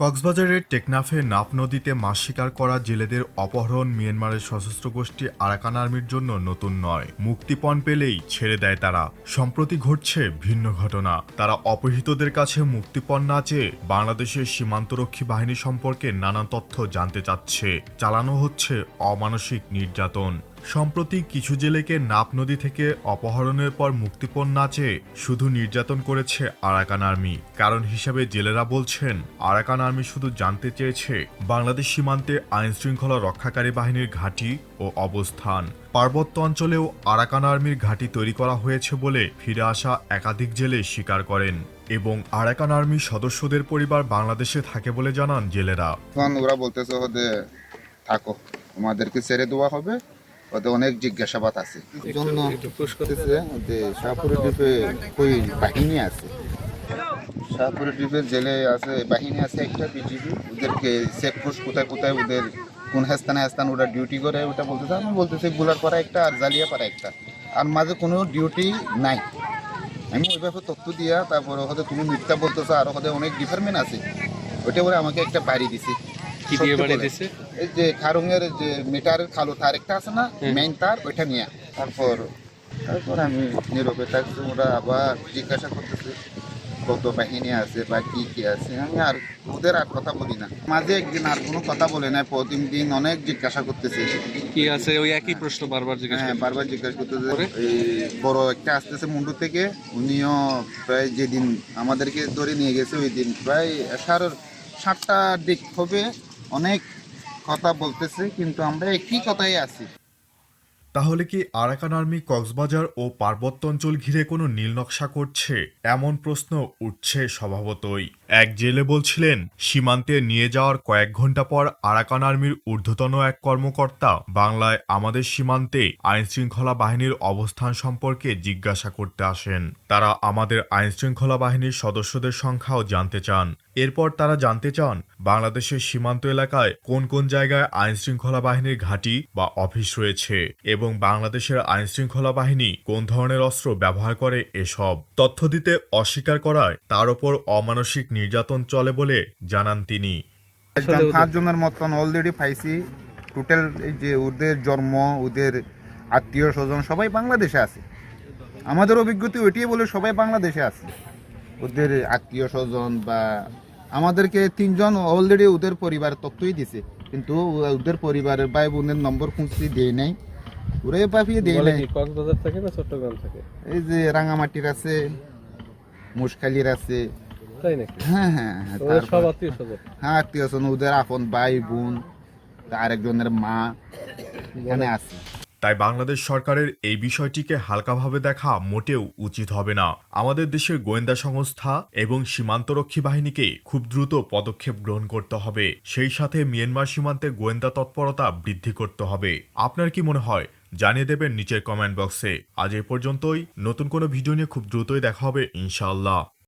কক্সবাজারের টেকনাফে নাপ নদীতে মাছ শিকার করা জেলেদের অপহরণ মিয়ানমারের সশস্ত্র গোষ্ঠী আরাকান আর্মির জন্য নতুন নয়। মুক্তিপণ পেলেই ছেড়ে দেয় তারা। সম্প্রতি ঘটছে ভিন্ন ঘটনা। তারা অপহৃতদের কাছে মুক্তিপণ না চেয়ে বাংলাদেশের সীমান্তরক্ষী বাহিনী সম্পর্কে নানা তথ্য জানতে চাচ্ছে। চালানো হচ্ছে অমানসিক নির্যাতন। সম্প্রতি কিছু জেলেকে নাপ নদী থেকে অপহরণের পর মুক্তিপণ না চেয়ে শুধু নির্যাতন করেছে আরাকান আর্মি। কারণ হিসাবে জেলেরা বলছেন, আরাকান আর্মি শুধু জানতে চেয়েছে বাংলাদেশ সীমান্তে আইন শৃঙ্খলা রক্ষাকারী বাহিনীর ঘাঁটি ও অবস্থান। পার্বত্য অঞ্চলেও আরাকান আর্মির ঘাঁটি তৈরি করা হয়েছে বলে ফিরে আসা একাধিক জেলে স্বীকার করেন এবং আরাকান আর্মির সদস্যদের পরিবার বাংলাদেশে থাকে বলে জানান জেলেরা। ওরা বলতেছে থাকো ছেড়ে দেওয়া হবে ওদের অনেক জিজ্ঞাসাবাদ আছে। জন্য যে শাহপুরের দ্বীপে কই বাহিনী আছে? শাহপুরের দ্বীপে জেলে আছে বাহিনী আছে একটা বিজিবি ওদেরকে চেকপোস্ট কোথায় কোথায় ওদের কোন স্থানে স্থান ওরা ডিউটি করে ওটা বলতেছে আমি বলতেছি গুলার পাড়া একটা আর জালিয়া পাড়া একটা। আর মাঝে কোনো ডিউটি নাই। আমি ওই ব্যাপারে তথ্য দিয়া তারপরে হয়তো তুমি মিথ্যা বলতেছো আর হয়তো অনেক ডিপার্টমেন্ট আছে। ওইটা বলে আমাকে একটা বাড়ি দিছে। কি দিয়ে বাড়ি দিছে? এই যে খারুঙের যে মিটারের খালো তার একটা আছে না? মেইন তার ওইটা নিয়ে। তারপর তারপর আমি নীরবে থাকছি ওরা আবার জিজ্ঞাসা করতেছে কত বাহিনী আছে বা কি কি আছে? আমি আর ওদের আর কথা বলি না। মাঝে একদিন আর কোনো কথা বলে না প্রতিদিন দিন অনেক জিজ্ঞাসা করতেছে। কি আছে? ওই একই প্রশ্ন বারবার জিজ্ঞাসা হ্যাঁ বারবার জিজ্ঞাসা করতেছে। এই বড় একটা আসতেছে মুন্ডু থেকে উনিও প্রায় যেদিন আমাদেরকে ধরে নিয়ে গেছে ওই দিন প্রায় সাড়ে সাতটা দিক হবে। অনেক কথা বলতেছে কিন্তু আমরা একই কথাই আছি। তাহলে কি আরাকান আর্মি কক্সবাজার ও পার্বত্য অঞ্চল ঘিরে কোনো নীল নকশা করছে? এমন প্রশ্ন উঠছে স্বভাবতই। এক জেলে বলছিলেন, সীমান্তে নিয়ে যাওয়ার কয়েক ঘণ্টা পর আরাকান আর্মির ঊর্ধ্বতন এক কর্মকর্তা বাংলায় আমাদের সীমান্তে আইন শৃঙ্খলা বাহিনীর অবস্থান সম্পর্কে জিজ্ঞাসা করতে আসেন। তারা আমাদের আইন শৃঙ্খলা বাহিনীর সদস্যদের সংখ্যাও জানতে চান। এরপর তারা জানতে চান, বাংলাদেশের সীমান্ত এলাকায় কোন কোন জায়গায় আইন শৃঙ্খলা বাহিনীর ঘাঁটি বা অফিস রয়েছে এবং বাংলাদেশের আইনশৃঙ্খলা বাহিনী কোন ধরনের অস্ত্র ব্যবহার করে এসব তথ্য দিতে অস্বীকার করায় তার ওপর অমানসিক নির্যাতন চলে বলে জানান তিনি। পাঁচজনের মতন অলরেডি পাইছি। টোটাল যে ওদের জন্ম ওদের আত্মীয় স্বজন সবাই বাংলাদেশে আছে। আমাদের অভিজ্ঞতা ওইটাই বলে সবাই বাংলাদেশে আছে। ওদের আত্মীয় স্বজন বা আমাদেরকে তিনজন অলরেডি ওদের পরিবার তথ্যই দিছে। কিন্তু ওদের পরিবারের ভাই বোনের নম্বর খুঁজছি দেয় নাই। ওরে পাপিয়ে কক্সবাজার থেকে না চট্টগ্রাম থেকে? এই যে রাঙামাটির আছে মুশখালির আছে। তাই নাকি? হ্যাঁ হ্যাঁ হ্যাঁ, সব আত্মীয় স্বজন? হ্যাঁ আত্মীয় স্বজন ওদের আপন ভাই বোন আরেকজনের মা এখানে আছে। তাই বাংলাদেশ সরকারের এই বিষয়টিকে হালকাভাবে দেখা মোটেও উচিত হবে না। আমাদের দেশের গোয়েন্দা সংস্থা এবং সীমান্তরক্ষী বাহিনীকে খুব দ্রুত পদক্ষেপ গ্রহণ করতে হবে। সেই সাথে মিয়ানমার সীমান্তে গোয়েন্দা তৎপরতা বৃদ্ধি করতে হবে। আপনার কি মনে হয় জানিয়ে দেবেন নিচের কমেন্ট বক্সে আজ এ পর্যন্তই। নতুন কোনো ভিডিও নিয়ে খুব দ্রুতই দেখা হবে, ইনশাআল্লাহ।